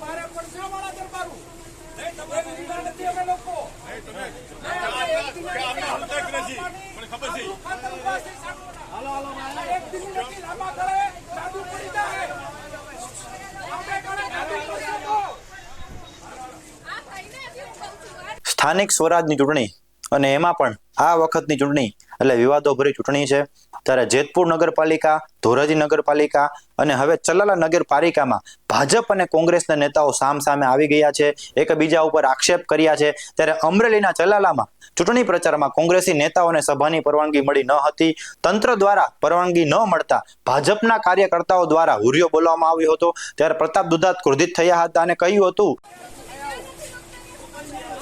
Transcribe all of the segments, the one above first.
ભારે દરબારું. સ્થાનિક સ્વરાજની ચૂંટણી અને એમાં પણ આ વખતની ચૂંટણી એટલે વિવાદોભરી ચૂંટણી છે. ત્યારે જેતપુર નગરપાલિકા, ધોરાજી નગરપાલિકા અને હવે ચલાલા નગરપાલિકામાં ભાજપ અને કોંગ્રેસના નેતાઓ સામ સામે આવી ગયા છે. એકબીજા ઉપર આક્ષેપ કર્યા છે. ત્યારે અમરેલીના ચલાલામાં ચૂંટણી પ્રચારમાં કોંગ્રેસી નેતાઓને સભાની પરવાનગી મળી ન હતી. તંત્ર દ્વારા પરવાનગી ન મળતા ભાજપના કાર્યકર્તાઓ દ્વારા હુરિયો બોલવામાં આવ્યો હતો. ત્યારે પ્રતાપ દુધાત ક્રોધિત થયા હતા અને કહ્યું હતું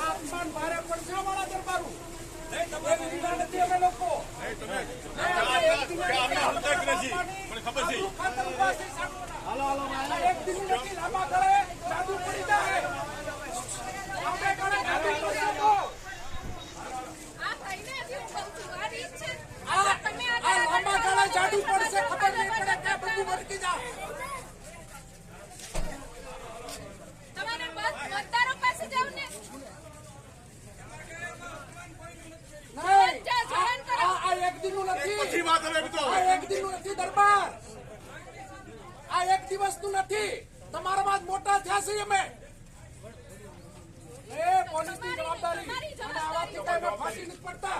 આસમાન ભારે પડશે અમારા દરબારું નહીં તમે વિરુદ્ધ નથી અમે લોકો હાલો હાલો એક દિન નથી લાંબા ગાળે જાદુ પડી જાય. આપણે ગાળે જાદુ પડશે તો આ આ લાંબા ગાળે જાદુ પડશે ખબર નહીં પડે કે બધું વળગી જાય. નહીં આ- આ આ એક દિનનું નથી આ એક દિનનું નથી દરબાર. આ એક દિવસનું નથી. તમારા બાદ મોટા થયા છીએ અમે. એ પોલીસની જવાબદારી. અને ફાંસી નથી પડતા.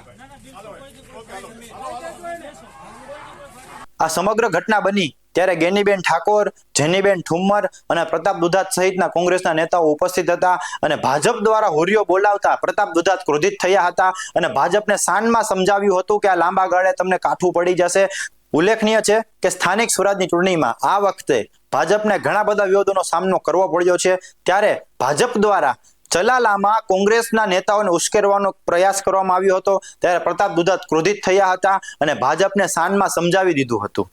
આ સમગ્ર ઘટના બની ત્યારે ગેનીબેન ઠાકોર, જેનીબેન ઠુમ્મર અને પ્રતાપ દુધાત સહિતના કોંગ્રેસના નેતાઓ ઉપસ્થિત હતા અને ભાજપ દ્વારા હોરિયો બોલાવતા પ્રતાપ દુધાત ક્રોધિત થયા હતા અને ભાજપને શાનમાં સમજાવ્યું હતું કે આ લાંબા ગાળે તમને કાઠું પડી જશે. ઉલ્લેખનીય છે કે સ્થાનિક સ્વરાજની ચૂંટણીમાં આ વખતે ભાજપને ઘણા બધા વિરોધોનો સામનો કરવો પડ્યો છે. ત્યારે ભાજપ દ્વારા ચલાલામાં કોંગ્રેસના નેતાઓને ઉશ્કેરવાનો પ્રયાસ કરવામાં આવ્યો હતો. ત્યારે પ્રતાપ દુધાત ક્રોધિત થયા હતા અને ભાજપને શાનમાં સમજાવી દીધું હતું.